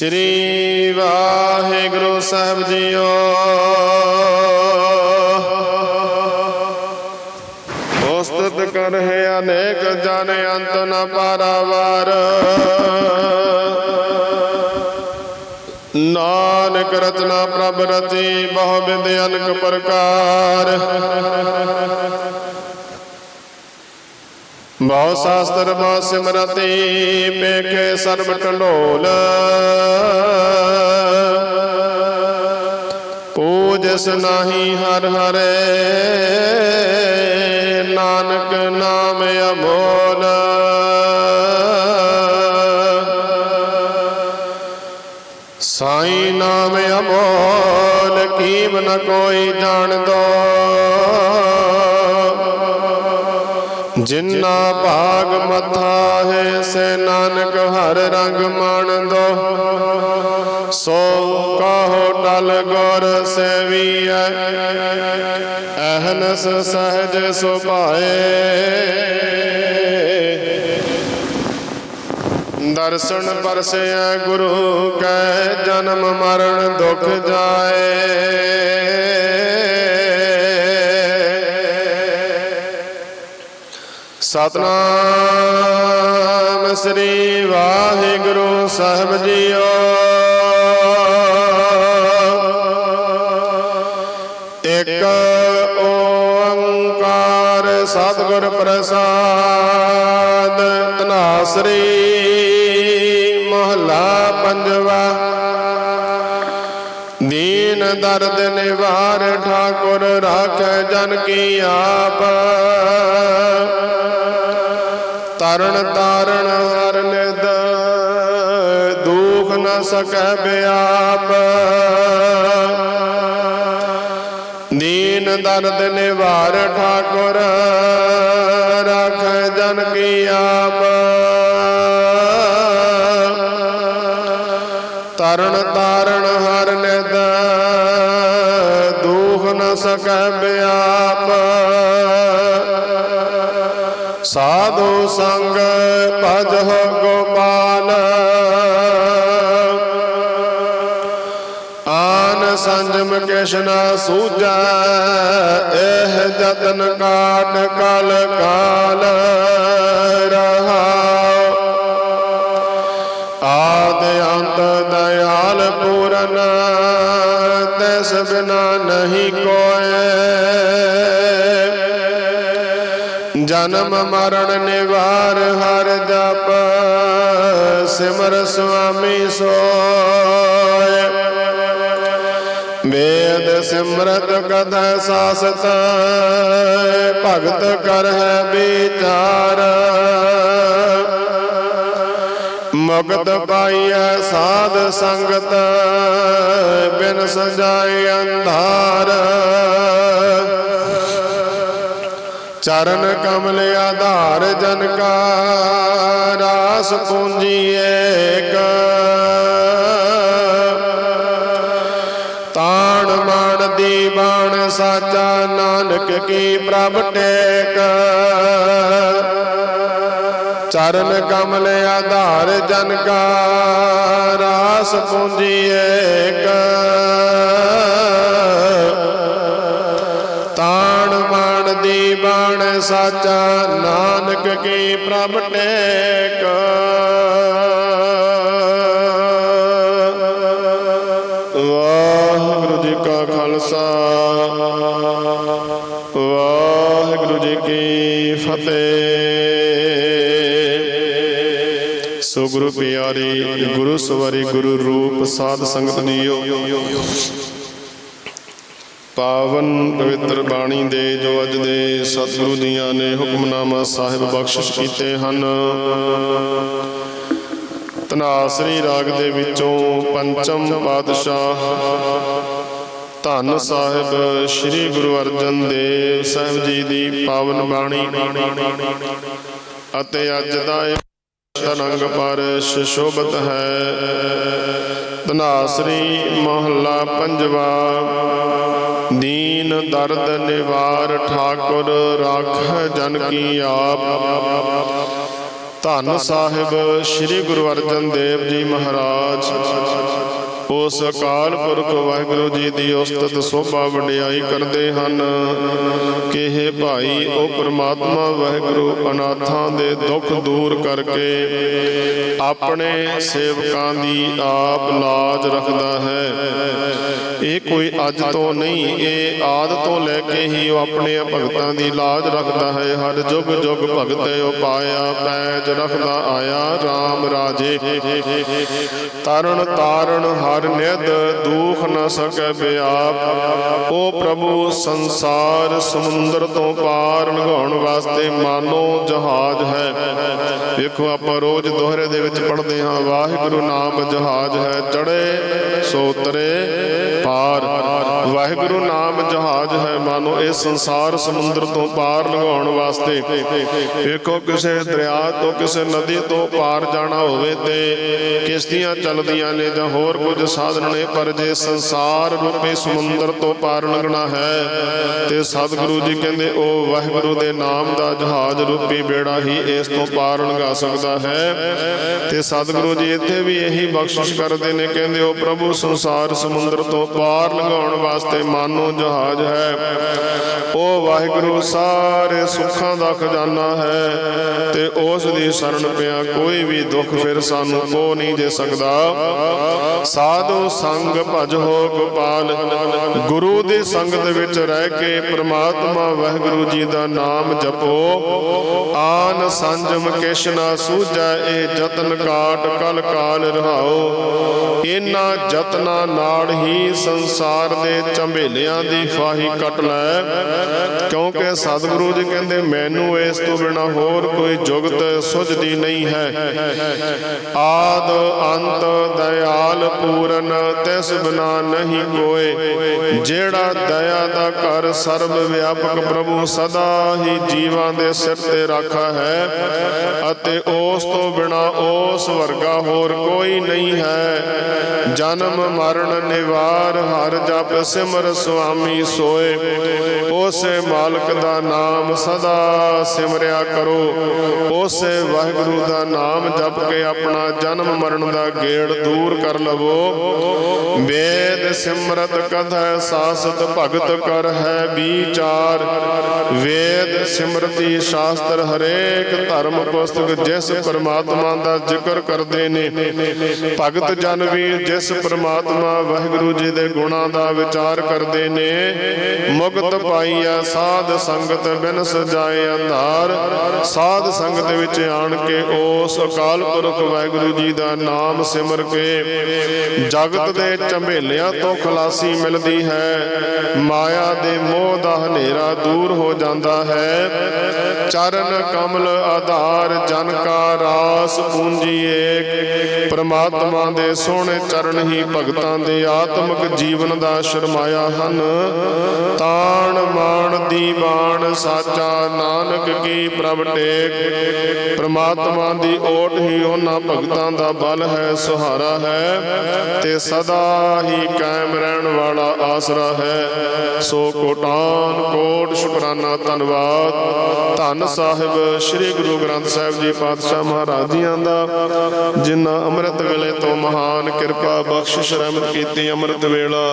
ਸ੍ਰੀ ਵਾਹਿਗੁਰੂ ਸਾਹਿਬ JIO. ਉਸਤਤ ਕਰ ਹੈ ਅਨੇਕ ਜਨ ਅੰਤ ਨ ਪਾਰਾਵਾਰ। ਨਾਨਕ ਰਚਨਾ ਪ੍ਰਭ ਰਚੀ ਬਹੁ ਬਿਦ ਅਨਕ ਪ੍ਰਕਾਰ। ਬਹੁ ਸ਼ਾਸਤਰ, ਬਹੁ ਸਿਮਰਤੀ, ਪੇਖੇ ਸਰਬ ਟੰਡੋਲ ਪੂਜਸ ਨਾਹੀ ਹਰ ਹਰੇ, ਨਾਨਕ ਨਾਮ ਅਮੋਲ। ਸਾਈ ਨਾਮ ਅਮੋਲ, ਕੀਮ ਨ ਕੋਈ ਜਾਣਦੋ। ਜਿਨ੍ਹਾਂ ਭਾਗ ਮਥਾ ਹੈ, ਸੇ ਨਾਨਕ ਹਰ ਰੰਗ ਮਾਣਦੋ। ਸੋ ਕਹੋ ਟਲ ਗੁਰ ਸੇਵੀਐ, ਅਹਨਸ ਸਹਜ ਸੁਭਾਏ। ਦਰਸ਼ਨ ਪਰਸਿਆ ਗੁਰੂ ਕੈ, ਜਨਮ ਮਰਨ ਦੁਖ ਜਾਏ। ਸਤਨਾਮ ਸ੍ਰੀ ਵਾਹਿਗੁਰੂ ਸਾਹਿਬ ਜੀਓ। ਇੱਕ ਓੰਕਾਰ ਸਤਿਗੁਰ ਪ੍ਰਸਾਦ ਤਨਾਸਰੀ ਮਹਲਾ ਪੰਜਵਾ। ਦੀਨ ਦਰਦ ਨਿਵਾਰ ਠਾਕੁਰ, ਰਾਖੈ ਜਨ ਕੀ ਆਪ। ਤਰਨ ਤਾਰਨ ਹਰ ਨਿਦ, ਦੁਖ ਨ ਸਕੈ ਬਿਆਪ। ਦੀਨ ਦਰਦ ਨਿਵਾਰ ਠਾਕੁਰ, ਰਾਖੈ ਜਨ ਕੀ ਆਪ। ਤਰਣ ਤਾਰਣ ਹਰ ਨਿਦ, ਦੁਖ ਨ ਸਕੈ ਬਿਆਪ। ਸਾਧੂ ਸੰਗ ਸੰਜਮ ਸੂਜਾ, ਇਹ ਜਤਨ ਕਾਟ ਕਲ ਕਾਲ ਰਹਾਉ। ਆਦ ਅੰਤ ਦਇਆਲ ਪੂਰਨ, ਤੈਸ ਬਿਨਾ ਨਹੀਂ ਕੋਏ ਜਨਮ ਮਰਨ ਨਿਵਾਰ ਹਰ ਜਪ, ਸਿਮਰ ਸੁਆਮੀ ਸੋ। ਸਿਮਰਤ ਕਦੈ ਸਾਸਤ, ਭਗਤ ਕਰ ਹੈ ਵਿਚਾਰ। ਮੁਕਤ ਪਾਈਐ ਸਾਧ ਸੰਗਤ, ਬਿਨ ਸਜਾਏ ਅੰਧਾਰ। ਚਰਨ ਕਮਲ ਆਧਾਰ ਜਨ ਕਾ, ਰਾਸ ਪੂੰਜੀ ਏਕ। ਸਾਚਾ ਨਾਨਕ ਕੀ ਪ੍ਰਭ ਟੇਕ। ਚਰਨ ਕਮਲ ਆਧਾਰ ਜਨ ਕਾ ਰਾਸ ਪੂੰਜੀ ਏਕ। ਤਾਣ ਮਾਣ ਦੀ ਬਾਣ ਸਾਚਾ ਨਾਨਕ ਕੀ ਪ੍ਰਭ ਟੇਕ। ਫਤਿਹ। ਸੋ ਗੁਰੂ ਪਿਆਰੀ, ਗੁਰੂ ਸਵਾਰੀ, ਗੁਰੂ ਰੂਪ ਸਾਧ ਸੰਗਤ ਜੀਓ ਪਾਵਨ ਪਵਿੱਤਰ ਬਾਣੀ ਦੇ ਜੋ ਅੱਜ ਦੇ ਸਤਿਗੁਰੂ ਦੀਆਂ ਨੇ ਹੁਕਮਨਾਮਾ ਸਾਹਿਬ ਬਖਸ਼ਿਸ਼ ਕੀਤੇ ਹਨ। ਤਨਾਸਰੀ ਰਾਗ ਦੇ ਵਿੱਚੋਂ ਪੰਚਮ ਪਾਤਸ਼ਾਹ ਧੰਨ ਸਾਹਿਬ, ਸ੍ਰੀ ਗੁਰੂ ਅਰਜਨ ਦੇਵ ਸਾਹਿਬ ਜੀ ਦੀ ਪਾਵਨ ਬਾਣੀ। ਅਤੇ ਅੱਜ ਦਾ ਇਹ ਤਰੰਗ ਪਰ ਸ਼ੋਭਤ ਹੈ। ਧਨਾਸਰੀ ਮਹੱਲਾ ਪੰਜਵਾ। ਦੀਨ ਦਰਦ ਨਿਵਾਰ ਠਾਕੁਰ ਰਾਖ ਜਨ ਕੀ ਆਪ। ਧੰਨ ਸਾਹਿਬ, ਸ੍ਰੀ ਗੁਰੂ ਅਰਜਨ ਦੇਵ ਜੀ ਮਹਾਰਾਜ। ਉਸ ਅਕਾਲ ਪੁਰਖ ਵਾਹਿਗੁਰੂ ਜੀ ਦੀ ਉਸਤਤ ਸੋਭਾ ਵਡਿਆਈ ਕਰਦੇ ਹਨ। ਕਿ ਇਹ ਭਾਈ, ਉਹ ਪ੍ਰਮਾਤਮਾ ਵਾਹਿਗੁਰੂ ਅਨਾਥਾਂ ਦੇ ਦੁੱਖ ਦੂਰ ਕਰਕੇ ਆਪਣੇ ਸੇਵਕਾਂ ਦੀ ਆਪ ਲਾਜ ਰੱਖਦਾ ਹੈ। ਇਹ ਕੋਈ ਅੱਜ ਤੋਂ ਨਹੀਂ, ਇਹ ਆਦ ਤੋਂ ਲੈ ਕੇ ਹੀ ਉਹ ਆਪਣੇ ਭਗਤਾਂ ਦੀ ਲਾਜ ਰੱਖਦਾ ਹੈ। ਹਰ ਜੁਗ ਜੁਗ ਭਗਤ ਉਹ ਪੈਜ ਰੱਖਦਾ ਆਇਆ RAM ਰਾਜੇ। ਤਰਨ ਤਾਰਨ ਹਰ ਨਿਧ ਦੂਖ ਨ ਸਕੈ ਬਿਆਪ। ਉਹ ਪ੍ਰਭੂ, ਸੰਸਾਰ ਸਮੁੰਦਰ ਤੋਂ ਪਾਰ ਲੰਘਾਉਣ ਵਾਸਤੇ ਮਾਨੋ ਜਹਾਜ਼ ਹੈ। ਵੇਖੋ ਆਪਾਂ ਰੋਜ਼ ਦੋਹਰੇ ਦੇ ਵਿੱਚ ਪੜ੍ਹਦੇ ਹਾਂ, ਵਾਹਿਗੁਰੂ ਨਾਮ ਜਹਾਜ਼ ਹੈ ਚੜੇ ਸੋ ਉਤਰੇ। ਪਾਰ ਵਾਹਿਗੁਰੂ ਨਾਮ ਜਹਾਜ਼ ਹੈ। ਮਾਨੋ ਇਹ ਸੰਸਾਰ ਸਮੁੰਦਰ ਤੋਂ ਪਾਰ ਲੰਘਾਉਣ ਵਾਸਤੇ। ਵੇਖੋ ਕਿਸੇ ਦਰਿਆ ਤੋਂ ਕਿਸੇ ਨਦੀ ਤੋਂ ਪਾਰ ਜਾਣਾ ਹੋਵੇ ਤੇ ਕਿਸ਼ਤੀਆਂ ਚੱਲਦੀਆਂ ਨੇ ਜਾਂ ਹੋਰ ਕੁਝ ਸਾਧਨ ਨੇ, ਪਰ ਜੇ ਸੰਸਾਰ ਰੂਪੀ ਸਮੁੰਦਰ ਤੋਂ ਪਾਰ ਲੰਘਣਾ ਹੈ, ਤੇ ਸਤਿਗੁਰੂ ਜੀ ਕਹਿੰਦੇ, ਉਹ ਵਾਹਿਗੁਰੂ ਦੇ ਨਾਮ ਦਾ ਜਹਾਜ਼ ਰੂਪੀ ਬੇੜਾ ਹੀ ਇਸ ਤੋਂ ਪਾਰ ਲੰਘਾ ਸਕਦਾ ਹੈ। ਤੇ ਸਤਿਗੁਰੂ ਜੀ ਇੱਥੇ ਵੀ ਇਹੀ ਬਖਸ਼ਿਸ਼ ਕਰਦੇ ਨੇ, ਕਹਿੰਦੇ, ਉਹ ਪ੍ਰਭੂ ਸੰਸਾਰ ਸਮੁੰਦਰ ਤੋਂ ਪਾਰ ਲੰਘਾਉਣ ਵਾਸਤੇ ਮਾਨੋ ਜਹਾਜ਼ ਹੈ। ਉਹ ਵਾਹਿਗੁਰੂ ਸਾਰੇ ਸੁੱਖਾਂ ਦਾ ਖਜ਼ਾਨਾ ਹੈ ਤੇ ਉਸ ਦੀ ਸ਼ਰਨ ਪਿਆ ਕੋਈ ਵੀ ਦੁੱਖ ਫਿਰ ਸਾਨੂੰ ਕੋ ਨਹੀਂ ਦੇ ਸਕਦਾ। ਸਾਧੂ ਸੰਗ ਭਜੋ ਗੋਪਾਲ, ਗੁਰੂ ਦੀ ਸੰਗਤ ਵਿੱਚ ਰਹਿ ਕੇ ਪ੍ਰਮਾਤਮਾ ਵਾਹਿਗੁਰੂ ਜੀ ਦਾ ਨਾਮ ਜਪੋ। ਆਨ ਸੰਜਮ ਕਿਛ ਨਾ ਸੂਝੈ, ਇਹ ਜਤਨ ਕਾਟ ਕਲ ਕਾਲ ਰਹਾਓ। ਇਨ੍ਹਾਂ ਯਤਨਾਂ ਨਾਲ ਹੀ ਸੰਸਾਰ ਦੇ ਝੰਬੇਲਿਆਂ ਦੀ ਫਾਹੀ ਕੱਟ ਲੈ। ਕਿਉਂਕਿ ਸਤਿਗੁਰੂ ਜੀ ਕਹਿੰਦੇ, ਮੈਨੂੰ ਇਸ ਤੋਂ ਬਿਨਾ ਹੋਰ ਕੋਈ ਜੁਗਤ ਸੁਝਦੀ ਨਹੀਂ ਹੈ। ਆਦ, ਅੰਤ, ਦਇਆਲ, ਪੂਰਨ, ਤਿਸ ਬਿਨਾ ਨਹੀਂ ਕੋਏ ਜਿਹੜਾ ਦਇਆ ਦਾ ਘਰ ਸਰਬ ਵਿਆਪਕ ਪ੍ਰਭੂ ਸਦਾ ਹੀ ਜੀਵਾਂ ਦੇ ਸਿਰ ਤੇ ਰਾਖਾ ਹੈ ਅਤੇ ਉਸ ਤੋਂ ਬਿਨਾ ਉਸ ਵਰਗਾ ਹੋਰ ਕੋਈ ਨਹੀਂ ਹੈ। ਜਨਮ ਮਰਨ ਨਿਵਾਰ, ਹਰ ਜਪ ਸਿਮਰ ਸੁਆਮੀ ਸੋਏ। ਉਸੇ ਮਾਲਕ ਦਾ ਨਾਮ ਸਦਾ ਸਿਮਰਿਆ ਕਰੋ। ਉਸੇ ਵਾਹਿਗੁਰੂ ਦਾ ਨਾਮ ਜਪ ਕੇ ਆਪਣਾ ਜਨਮ ਮਰਨ ਦਾ ਗੇੜ ਦੂਰ ਕਰ ਲਵੋ। ਵੇਦ ਸਿਮਰਤ ਕਥੈ ਸਾਸਤ ਭਗਤ ਕਰ ਹੈ ਵਿਚਾਰ। ਵੇਦ ਸਿਮਰਤੀ ਸ਼ਾਸਤਰ ਹਰੇਕ ਧਰਮ ਪੁਸਤਕ ਜਿਸ ਪਰਮਾਤਮਾ ਦਾ ਜ਼ਿਕਰ ਕਰਦੇ ਨੇ। ਭਗਤ ਜਨ ਵੀ ਜਿਸ ਪਰਮਾਤਮਾ ਵਾਹਿਗੁਰੂ ਜੀ ਦੇ ਗੁਣਾਂ ਦਾ ਵਿਚਾਰ ਕਰਦੇ ਨੇ। ਮੁਕਤ ਪਾਈਆ ਸਾਧ ਸੰਗਤ ਬਿਨ ਸਜਾਏ ਅੰਧਾਰ। ਸਾਧ ਸੰਗਤ ਵਿੱਚ ਆਣ ਕੇ ਉਸ ਅਕਾਲ ਪੁਰਖ ਵਾਹਿਗੁਰੂ ਜੀ ਦਾ ਨਾਮ ਸਿਮਰ ਕੇ। ਜਗਤ ਦੇ ਝੰਬੇਲਿਆਂ ਤੋਂ ਖਲਾਸੀ ਮਿਲਦੀ ਹੈ। ਮਾਇਆ ਦੇ ਮੋਹ ਦਾ ਹਨੇਰਾ ਦੂਰ ਹੋ ਜਾਂਦਾ ਹੈ। ਚਰਨ ਕਮਲ ਆਧਾਰ, ਜਨ ਕਾ ਰਾਸ ਪੂੰਜੀ ਏਕ। ਪ੍ਰਮਾਤਮਾ ਦੇ ਸੋਹਣੇ ਚਰਨ ਹੀ ਭਗਤਾਂ ਦੇ ਆਤਮਿਕ ਜੀਵਨ ਦਾ ਸ਼ਰਮਾਇਆ ਹਨ। ਤਾਣ ਮਾਣ ਦੀ ਬਾਣ ਸਾਚਾ ਨਾਨਕ ਕੀ ਪ੍ਰਭ ਟੇਕ। ਪ੍ਰਮਾਤਮਾ ਦੀ ਓਟ ਹੀ ਉਹਨਾਂ ਭਗਤਾਂ ਦਾ ਬਲ ਹੈ, ਸੁਹਾਰਾ ਹੈ। ਤੇ ਸਦਾ ਹੀ ਕਾਇਮ ਰਹਿਣ ਵਾਲਾ ਆਸਰਾ ਹੈ। ਸੋ ਕੋਟਾਨ ਕੋਟ ਸ਼ੁਕਰਾਨਾ, ਧੰਨਵਾਦ। ਧੰਨ ਸਾਹਿਬ, ਸ੍ਰੀ ਗੁਰੂ ਗ੍ਰੰਥ ਸਾਹਿਬ ਜੀ ਪਾਤਸ਼ਾਹ ਮਹਾਰਾਜ ਜੀਆਂ ਦਾ, ਜਿਨ੍ਹਾਂ ਅੰਮ੍ਰਿਤ ਵੇਲੇ ਤੋਂ ਮਹਾਨ ਕਿਰਪਾ ਬਖਸ਼ਿਸ਼ ਰਹਿਮਤ ਕੀਤੀ, ਅੰਮ੍ਰਿਤ ਵੇਲਾ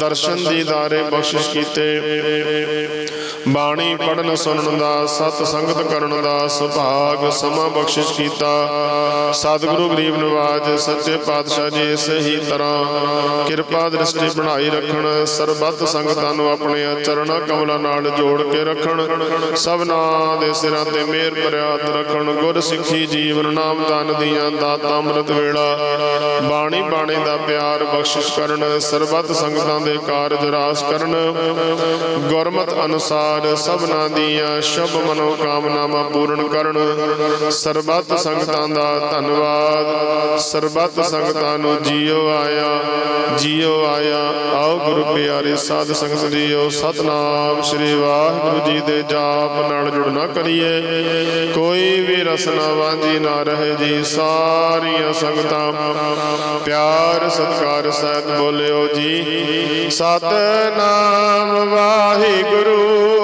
ਦਰਸ਼ਨ ਦੀਦਾਰੇ ਬਖਸ਼ਿਸ਼ ਕੀਤੇ। ਬਾਣੀ ਪੜਨ ਸੁਣਨ ਦਾ, ਸਤ ਸੰਗਤ ਕਰਨ ਦਾ, ਸੁਭਾਗ ਸਮਾਂ ਬਖਸ਼ਿਸ਼ ਕੀਤਾ। ਸਤਿਗੁਰੂ ਗਰੀਬ ਨਿਵਾਜ, ਸੱਚੇ ਪਾਤਸ਼ਾਹ ਜੀ ਇਸੇ ਹੀ ਤਰ੍ਹਾਂ। ਕਿਰਪਾ ਦ੍ਰਿਸ਼ਟੀ ਬਣਾਈ ਰੱਖਣ, ਸਰਬੱਤ ਸੰਗਤਾਂ ਨੂੰ ਆਪਣੇ ਚਰਣਾ ਕਮਲਾਂ ਨਾਲ ਜੋੜ ਕੇ ਰੱਖਣ। ਸਭਨਾਂ ਦੇ ਸਿਰਾਂ ਤੇ ਮਿਹਰ ਭਰਿਆ ਰੱਖਣ। ਗੁਰ ਸਿੱਖੀ ਜੀਵਨ ਨਾਮ ਦਾਨ ਦੀਆਂ ਦਾਤਾ ਅੰਮ੍ਰਿਤ ਵੇਲਾ। ਬਾਣੀ ਬਾਣੀ ਦਾ ਪਿਆਰ ਬਖਸ਼ਿਸ਼ ਕਰਨ, ਸਰਬੱਤ ਸੰਗਤਾਂ ਦੇ ਕਾਰਜ ਰਾਸ ਕਰਨ। ਗੁਰਮਤ ਅਨੁਸਾਰ ਸਭਨਾਂ ਦੀਆਂ ਸ਼ਬ ਮਨੋ ਕਾਮਨਾਵਾਂ ਪੂਰਨ ਕਰਨ। ਸਰਬੱਤ ਸੰਗਤਾਂ ਦਾ ਧੰਨਵਾਦ। ਸਰਬੱਤ ਸੰਗਤਾਂ ਨੂੰ ਜੀਓ ਆਇਆ ਜੀਓ ਆਇਆ। ਆਓ ਗੁਰੂ ਪਿਆਰੇ ਸਾਧ ਸੰਗਤ ਜੀਓ, ਸਤਨਾਮ ਸ੍ਰੀ ਵਾਹਿਗੁਰੂ ਜੀ ਦੇ ਜਾਪ ਨਾਲ ਜੁੜਨਾ ਕਰੀਏ। ਕੋਈ ਵੀ ਰਸਨਾ ਵਾਂਝੀ ਨਾ ਰਹੇ ਜੀ, ਸਾਰੀਆਂ ਸੰਗਤਾਂ। ਪਿਆਰ ਸਤਿਕਾਰ ਸਹਿਤ ਬੋਲਿਓ ਜੀ। ਸਤਨਾਮ ਵਾਹਿਗੁਰੂ।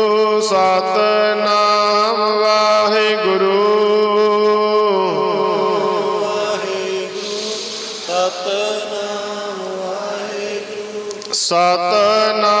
ਸਤਨਾ